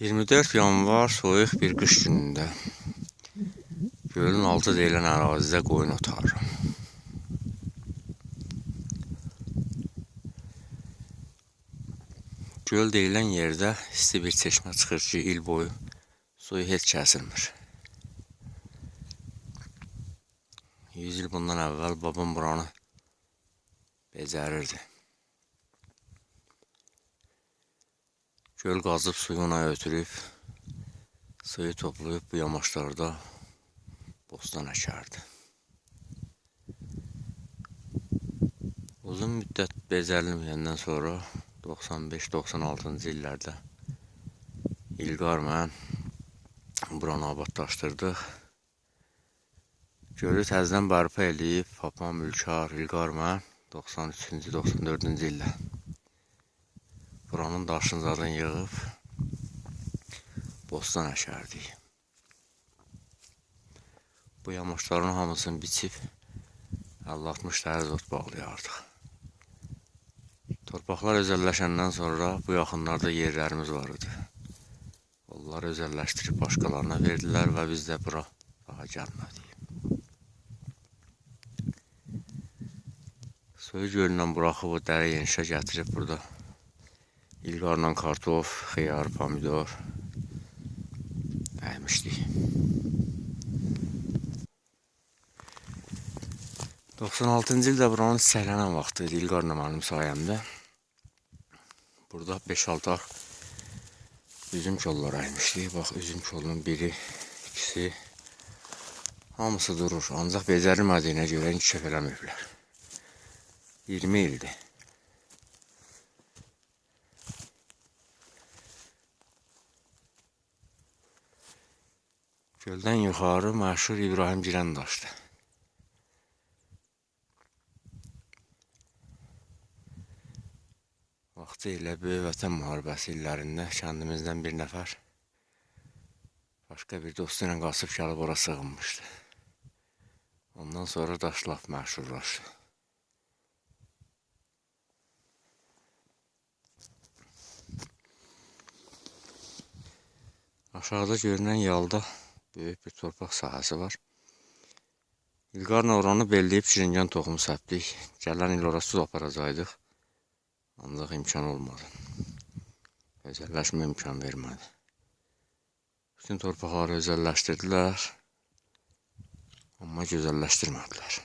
24 yanvar soyuq bir qış günündə gölün altı deyilən ərazidə qoyun otarıram. Göl deyilən yerdə isti bir çeşmə çıxır ki, il boyu suyu heç kəsilmir. 100 il bundan əvvəl babam buranı becərirdi. Göl qazıb suyuna ötürüb, suyu toplayıb bu yamaçlarda bostan əkərdi. Uzun müddət becərilməyəndən sonra 95-96-cı illərdə İlqar mən buranı abadlaşdırdıq. Gölü təzədən bərpa eləyib Papam Ülkar, İlqar mən 93-cü, 94-cü ildə buranın daşını zaten yığıb bostan əkərdik. Bu yamaçların hamısını biçib 50-60 dərz ot bağlayardıq. Torpaqlar özəlləşəndən sonra bu yaxınlarda yerlərimiz var idi. Onları özəlləşdirib başqalarına verdilər və biz də bura daha gəlmədik. Suyu gölündən buraxıb o dərə yenişə gətirib burada İlqarla kartof, xiyar, pomidor əkmişdik. 96-cı ildə buranın çiçəklənən vaxtı idi İlqarla mənim sayəmdə. Burada 5-6 ar üzüm kolları əkmişdik. Bax, üzüm kolunun biri, ikisi hamısı durur. Ancaq becərilmədiyinə görə inkişaf eləməyiblər. 20 ildir. Göldən yuxarı məşhur İbrahim Girən daşdı. Vaxtı ilə Böyük Vətən müharibəsi illərində kəndimizdən bir nəfər başqa bir dostu ilə qaçıb gəlib ora sığınmışdı. Ondan sonra daş laf məşhurlaşdı. Aşağıda görünən yalda böyük bir torpaq sahəsi var. İlqarla oranı belləyib şiringan toxumu səpdik. Gələn il ora su aparacaqdıq. Ancaq imkan olmadı. Özəlləşmə imkan vermədi. Bütün torpaqları özəlləşdirdilər. Amma gözəlləşdirmədilər.